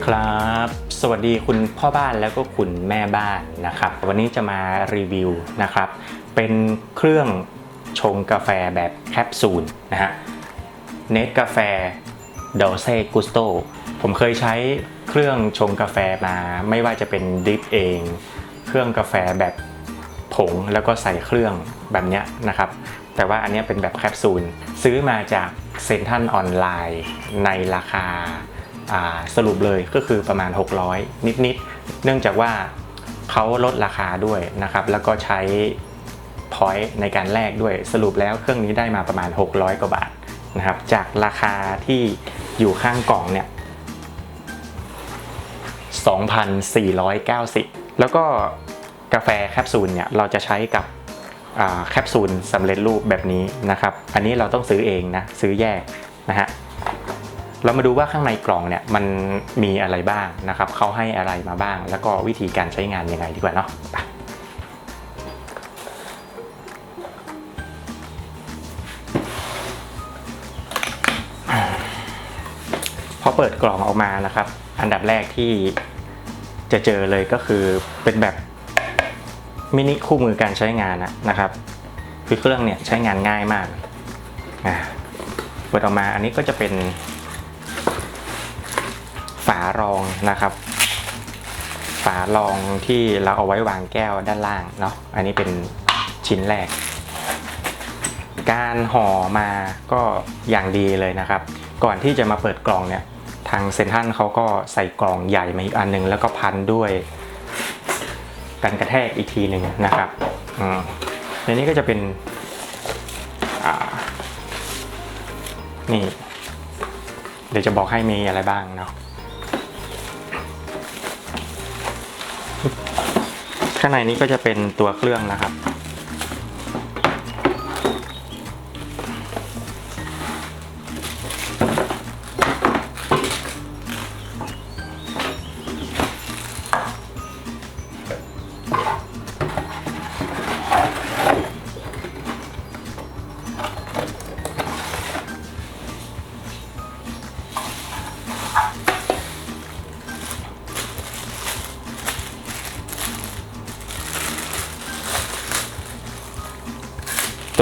ดีครับ สวัสดีคุณพ่อบ้านแล้วก็คุณแม่บ้านนะครับ วันนี้จะมารีวิวนะครับ เป็นเครื่องชงกาแฟแบบแคปซูลนะฮะเนตกาแฟดอเซ่กุสโตผมเคยใช้เครื่องชงกาแฟมา ไม่ว่าจะเป็นดริปเอง เครื่องกาแฟแบบผงแล้วก็ใส่เครื่องแบบเนี้ยนะครับ แต่ว่าอันนี้เป็นแบบแคปซูล ซื้อมาจากเซ็นทรัลออนไลน์ในราคา สรุปเลยก็คือประมาณ 600 นิดๆ เนื่องจากว่าเขาลดราคาด้วยนะครับ แล้วก็ใช้ point ในการแลกด้วยสรุปแล้วเครื่องนี้ได้มาประมาณ 600 กว่าบาทนะครับ จากราคาที่อยู่ข้างกล่องเนี่ย 2,490 แล้วก็กาแฟแคปซูลเนี่ยเราจะใช้กับแคปซูลสำเร็จรูปแบบนี้นะครับ อันนี้เราต้องซื้อเองนะ ซื้อแยกนะฮะ เรามาดูว่าข้างในกล่องเนี่ยมันมีอะไรบ้างนะครับเขาให้อะไรมาบ้าง แล้วก็วิธีการใช้งานยังไงดีกว่าเนาะพอเปิดกล่องออกมานะครับ อันดับแรกที่จะเจอเลยก็คือเป็นแบบมินิคู่มือการใช้งานนะครับคือเครื่องเนี่ยใช้งานง่ายมากเปิดออกมาอันนี้ก็จะเป็นารองนะครับ ฝารองที่เราเอาไว้วางแก้วด้านล่างเนาะอันนี้เป็นชิ้นแรก การห่อมาก็อย่างดีเลยนะครับ ก่อนที่จะมาเปิดกล่องเนี่ยทางเซนทันเขาก็ใส่กล่องใหญ่มาอีกอันหนึ่งแล้วก็พันด้วยกันกระแทกอีกทีหนึ่งนะครับอในนี้ก็จะเป็นนี่ เดี๋ยวจะบอกให้มีอะไรบ้างเนาะ ข้างในนี้ก็จะเป็นตัวเครื่องนะครับ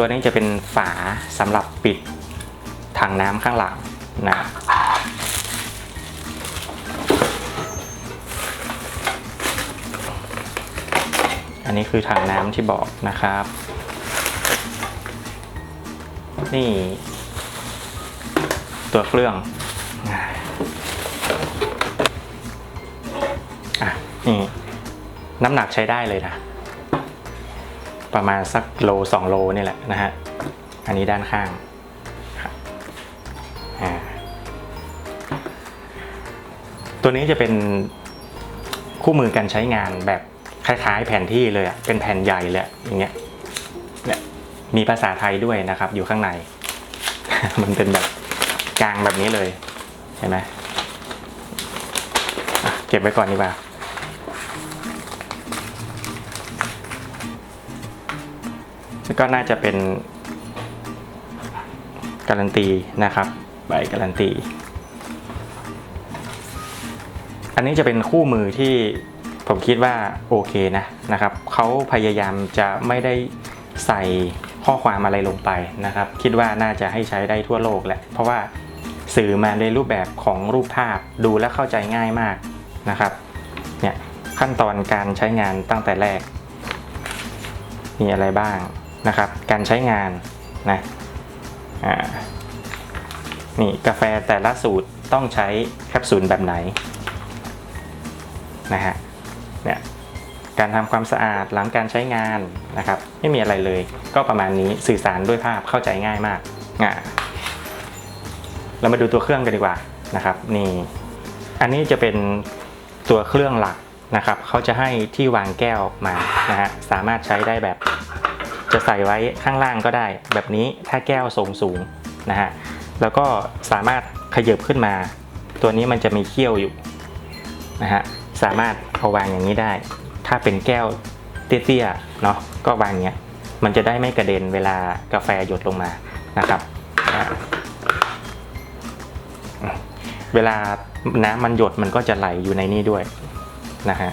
ตัวนี้จะเป็นฝาสำหรับปิดถังน้ำข้างหลังนะอันนี้คือถังน้ำที่บอกนะครับ นี่ ตัวเครื่องอะอะนี่น้ำหนักใช้ได้เลยนะ ประมาณสักโลสองโลนี่แหละนะฮะ อันนี้ด้านข้างตัวนี้จะเป็นคู่มือการใช้งานแบบคล้ายๆ แผนที่เลยอะเป็นแผ่นใหญ่เลยออย่างเงี้ยเนี่ยมีภาษาไทยด้วยนะครับ อยู่ข้างใน มันเป็นแบบกลางแบบนี้เลยเห็นไหมเก็บไว้ก่อนดีกว่า ก็น่าจะเป็น การันตีนะครับ ใบการันตี อันนี้จะเป็นคู่มือที่ผมคิดว่าโอเคนะนะครับเขาพยายามจะไม่ได้ใส่ข้อความอะไรลงไปนะครับ คิดว่าน่าจะให้ใช้ได้ทั่วโลกแหละเพราะว่าสื่อมาในรูปแบบของรูปภาพดูและเข้าใจง่ายมากนะครับเนี่ยขั้นตอนการใช้งานตั้งแต่แรก มีอะไรบ้าง นะครับ การใช้งานนะนี่กาแฟแต่ละสูตรต้องใช้แคปซูลแบบไหนนะฮะเนี่ยการทำความสะอาดหลังการใช้งานนะครับ ไม่มีอะไรเลย ก็ประมาณนี้สื่อสารด้วยภาพเข้าใจง่ายมากอ่าเรามาดูตัวเครื่องกันดีกว่านะครับ นี่ อันนี้จะเป็นตัวเครื่องหลักนะครับ เขาจะให้ที่วางแก้วมานะฮะสามารถใช้ได้แบบ จะใส่ไว้ข้างล่างก็ได้ แบบนี้ถ้าแก้วทรงสูงนะฮะแล้วก็สามารถขยับขึ้นมา ตัวนี้มันจะมีเขี้ยวอยู่นะฮะสามารถเอาวางอย่างนี้ได้ ถ้าเป็นแก้วเตี้ยๆเนาะก็วางอย่างเงี้ยมันจะได้ไม่กระเด็นเวลากาแฟหยดลงมานะครับ เวลาน้ำมันหยดมันก็จะไหลอยู่ในนี้ด้วยนะฮะ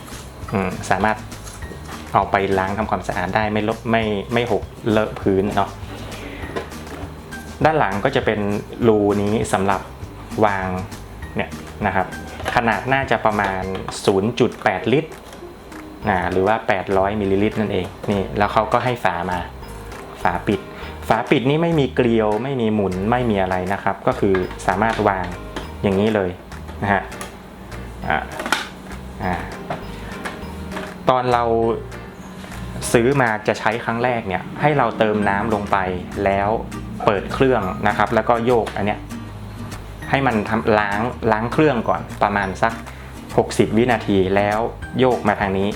สามารถ เอาไปล้างทำความสะอาดได้ไม่ลบไม่ไม่หกเลอะพื้นเนาะด้านหลังก็จะเป็นรูนี้สำหรับวางเนี่ยนะครับ ขนาดน่าจะประมาณ 0.8 ลิตรนะหรือว่า 800มิลลิลิตรนั่นเองนี่แล้วเขาก็ให้ฝามาฝาปิด ฝาปิดนี้ไม่มีเกลียว ไม่มีหมุนไม่มีอะไรนะครับ ก็คือสามารถวางอย่างนี้เลยนะฮะอ่าอ่าตอนเรา ซื้อมาจะใช้ครั้งแรกเนี่ยให้เราเติมน้ำลงไปแล้วเปิดเครื่องนะครับ แล้วก็โยกอันเนี้ยให้มันทำล้างล้างเครื่องก่อนประมาณสัก 60 วินาทีแล้วโยกมาทางนี้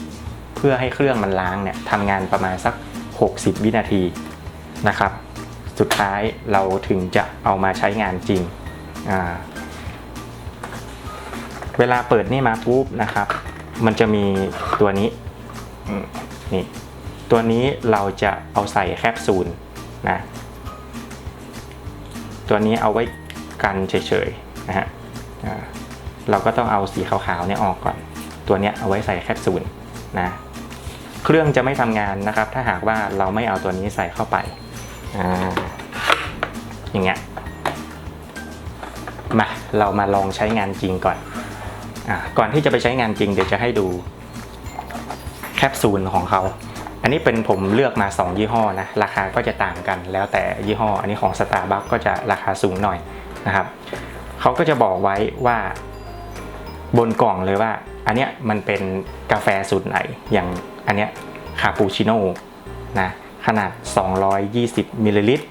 เพื่อให้เครื่องมันล้างเนี่ยทำงานประมาณสัก 60 วินาทีนะครับ สุดท้ายเราถึงจะเอามาใช้งานจริง เวลาเปิดนี่มาปุ๊บนะครับ มันจะมีตัวนี้นี่ ตัวนี้เราจะเอาใส่แคปซูลนะ ตัวนี้เอาไว้กันเฉยๆนะฮะเราก็ต้องเอาสีขาวๆเนี่ยออกก่อน ตัวนี้เอาไว้ใส่แคปซูลนะ เครื่องจะไม่ทำงานนะครับ ถ้าหากว่าเราไม่เอาตัวนี้ใส่เข้าไปออย่างเงี้ย มา เรามาลองใช้งานจริงก่อนอก่อนที่จะไปใช้งานจริงเดี๋ยวจะให้ดูแคปซูลของเขา อันนี้เป็นผมเลือกมา 2 ยี่ห้อนะราคาก็จะต่างกันแล้วแต่ยี่ห้อ อันนี้ของ Starbucks ก็จะราคาสูงหน่อยนะครับเขาก็จะบอกไว้ว่าบนกล่องเลยว่า อันเนี้ยมันเป็นกาแฟสูตรไหนอย่างอันเนี้ยคาปูชิโน่นะขนาด 220มิลลิลิตร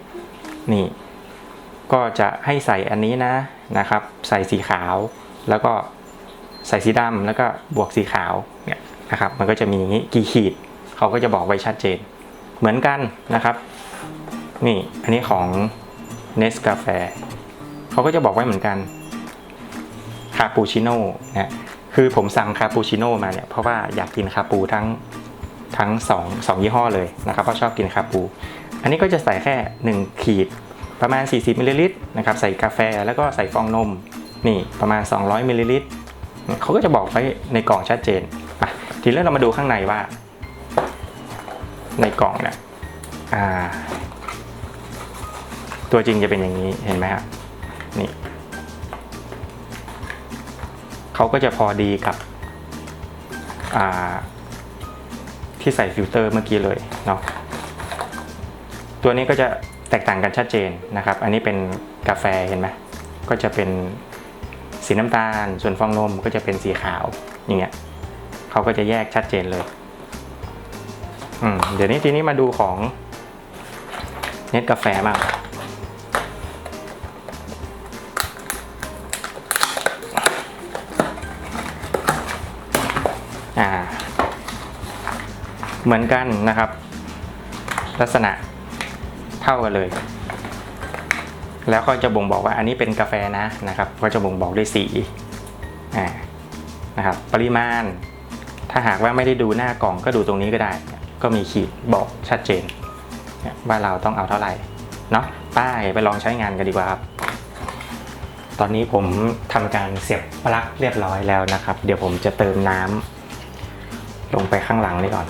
นี่ ก็จะให้ใส่อันนี้นะนะครับ ใส่สีขาวแล้วก็ใส่สีดำแล้วก็บวกสีขาวเนี่ยนะครับ มันก็จะมีอย่างนี้กี่ขีด เขาก็จะบอกไว้ชัดเจน เหมือนกันนะครับ นี่อันนี้ของ n e s c a f e เขาก็จะบอกไว้เหมือนกันคาปูชิโน่นะคือผมสั่งคาปูชิโน่มาเนี่ยเพราะว่าอยากกินคาปูทั้งทั้งสองสองยี่ห้อเลยนะครับเพราะชอบกินคาปู อันนี้ก็จะใส่แค่ 1 ขีดประมาณ 40มิลลิลิตรนะครับใส่กาแฟแล้วก็ใส่ฟองนมนี่ประมาณ 200มิลลิลิตรเขาก็จะบอกไว้ในกล่องชัดเจนทีนี้เรามาดูข้างในว่า ในกล่องเนี่ยอ่าตัวจริงจะเป็นอย่างนี้เห็นไหมครับนี่เขาก็จะพอดีกับอ่าที่ใส่ฟิลเตอร์เมื่อกี้เลยเนาะตัวนี้ก็จะแตกต่างกันชัดเจนนะครับ อันนี้เป็นกาแฟเห็นไหมก็จะเป็นสีน้ำตาล ส่วนฟองนมก็จะเป็นสีขาวอย่างเงี้ยเขาก็จะแยกชัดเจนเลย อืมเดี๋ยวนี้ทีนี้มาดูของเน็ตกาแฟมากอ่า เหมือนกันนะครับ ลักษณะเท่ากันเลย แล้วก็จะบ่งบอกว่าอันนี้เป็นกาแฟนะนะครับ ก็จะบ่งบอกด้วยสีอ่านะครับ ปริมาณ ถ้าหากว่าไม่ได้ดูหน้ากล่องก็ดูตรงนี้ก็ได้ ก็มีขีดบอกชัดเจนว่าเราต้องเอาเท่าไหร่เนาะป้ายไปลองใช้งานกันดีกว่าครับ ตอนนี้ผมทำการเสียบปลั๊กเรียบร้อยแล้วนะครับ เดี๋ยวผมจะเติมน้ำลงไปข้างหลังนี่ก่อน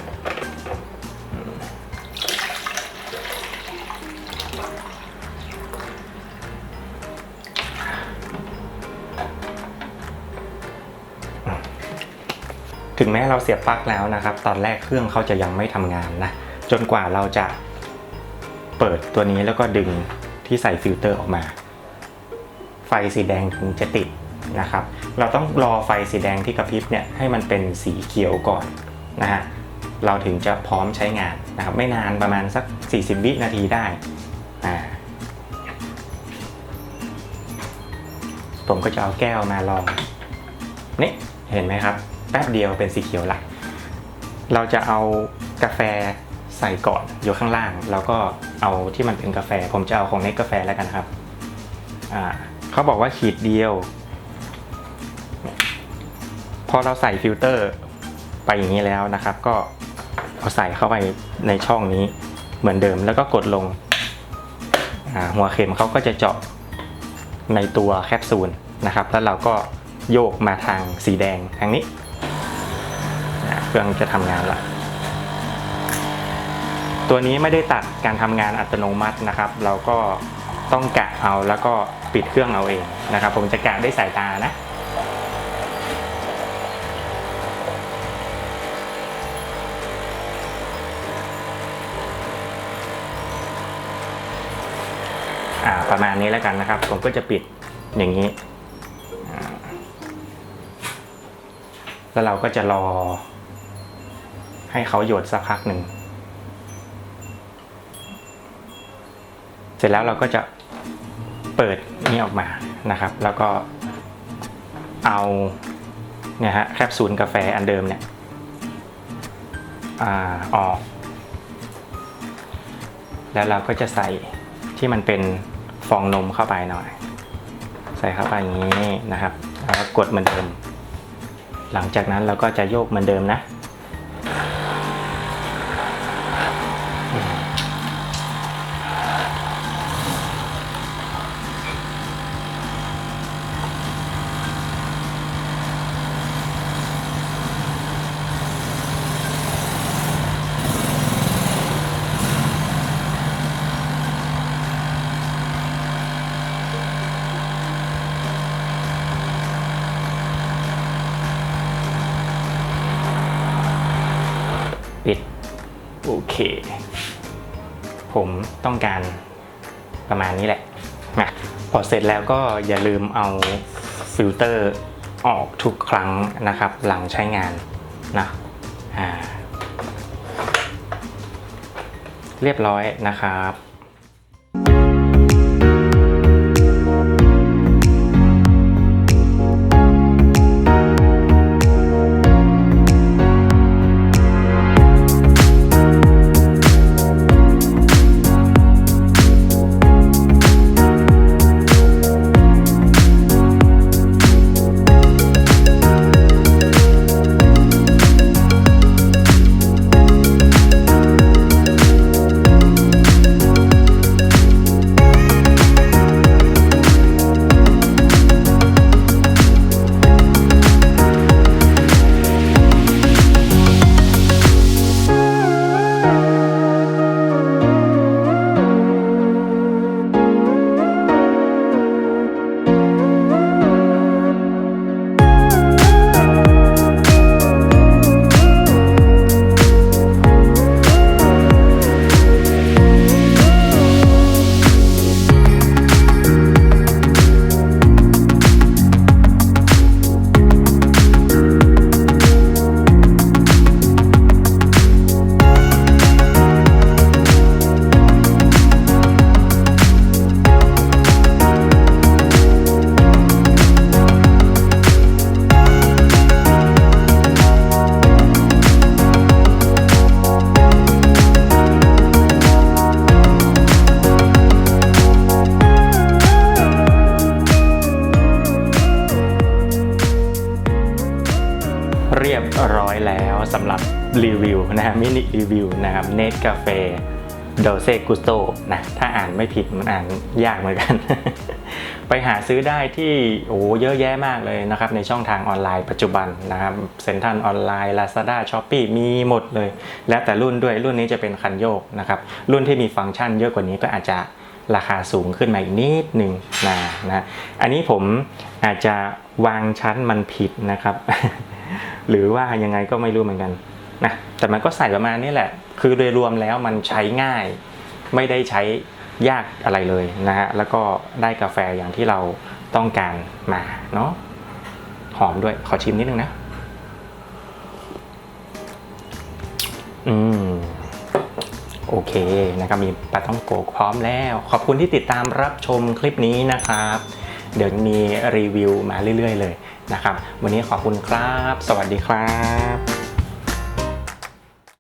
งแม้เราเสียบปลั๊กแล้วนะครับ ตอนแรกเครื่องเขาจะยังไม่ทำงานนะ จนกว่าเราจะเปิดตัวนี้แล้วก็ดึงที่ใส่ฟิลเตอร์ออกมา ไฟสีแดงถึงจะติดนะครับ เราต้องรอไฟสีแดงที่กระพริบเนี่ยให้มันเป็นสีเขียวก่อนนะฮะ เราถึงจะพร้อมใช้งานนะครับ ไม่นานประมาณสัก 40 วินาทีได้ อ่าผมก็จะเอาแก้วมาลอง นี่ เห็นไหมครับ แป๊บเดียวเป็นสีเขียวละเราจะเอากาแฟใส่ก่อนอยู่ข้างล่าง แล้วก็เอาที่มันเป็นกาแฟ ผมจะเอาของเน็ตกาแฟแล้วกันครับอ่าเขาบอกว่าขีดเดียว พอเราใส่ฟิลเตอร์ไปอย่างนี้แล้วนะครับ ก็เอาใส่เข้าไปในช่องนี้เหมือนเดิมแล้วก็กดลงอ่าหัวเข็มเขาก็จะเจาะในตัวแคปซูลนะครับ แล้วเราก็โยกมาทางสีแดงทางนี้ เครื่องจะทำงานละตัวนี้ไม่ได้ตัดการทำงานอัตโนมัตินะครับ เราก็ต้องกะเอาแล้วก็ปิดเครื่องเอาเองนะครับ ผมจะกะด้วยสายตานะอ่าประมาณนี้แล้วกันนะครับ ผมก็จะปิดอย่างนี้ แล้วเราก็จะรอ ให้เขาหยดสักพักหนึ่ง เสร็จแล้วเราก็จะเปิดนี่ออกมานะครับ แล้วก็เอาเนี่ยฮะแคปซูลกาแฟอันเดิมเนี่ยอออก แล้วเราก็จะใส่ที่มันเป็นฟองนมเข้าไปหน่อย ใส่เข้าไปอย่างนี้นะครับแล้วกดเหมือนเดิม หลังจากนั้นเราก็จะโยกเหมือนเดิมนะ ผมต้องการประมาณนี้แหละนะพอเสร็จแล้วก็อย่าลืมเอาฟิลเตอร์ออกทุกครั้งนะครับ หลังใช้งานนะเรียบร้อยนะครับ นะฮะมินิรีวิวนะครับเนตกาแฟโดเซกุสโตนะถ้าอ่านไม่ผิดมันอ่านยากเหมือนกัน ไปหาซื้อได้ที่โอ้เยอะแยะมากเลยนะครับ ในช่องทางออนไลน์ปัจจุบันนะครับเซ็นทรัลออนไลน์ Lazada s h o p e e มีหมดเลย แล้วแต่รุ่นด้วยรุ่นนี้จะเป็นคันโยกนะครับ รุ่นที่มีฟังก์ชันเยอะกว่านี้ก็อาจจะราคาสูงขึ้นมาอีกนิดหนึ่งนะนะอันนี้ผมอาจจะวางชั้นมันผิดนะครับ หรือว่ายังไงก็ไม่รู้เหมือนกัน นะแต่มันก็ใส่ประมาณนี้แหละ คือโดยรวมแล้วมันใช้ง่าย ไม่ได้ใช้ยากอะไรเลยนะฮะแล้วก็ได้กาแฟอย่างที่เราต้องการมาเนาะหอมด้วยขอชิมนิดนึงนะอืมโอเคนะครับมีปลาท่องโกพร้อมแล้ว ขอบคุณที่ติดตามรับชมคลิปนี้นะครับ เดี๋ยวมีรีวิวมาเรื่อยๆเลยนะครับ วันนี้ขอบคุณครับ สวัสดีครับ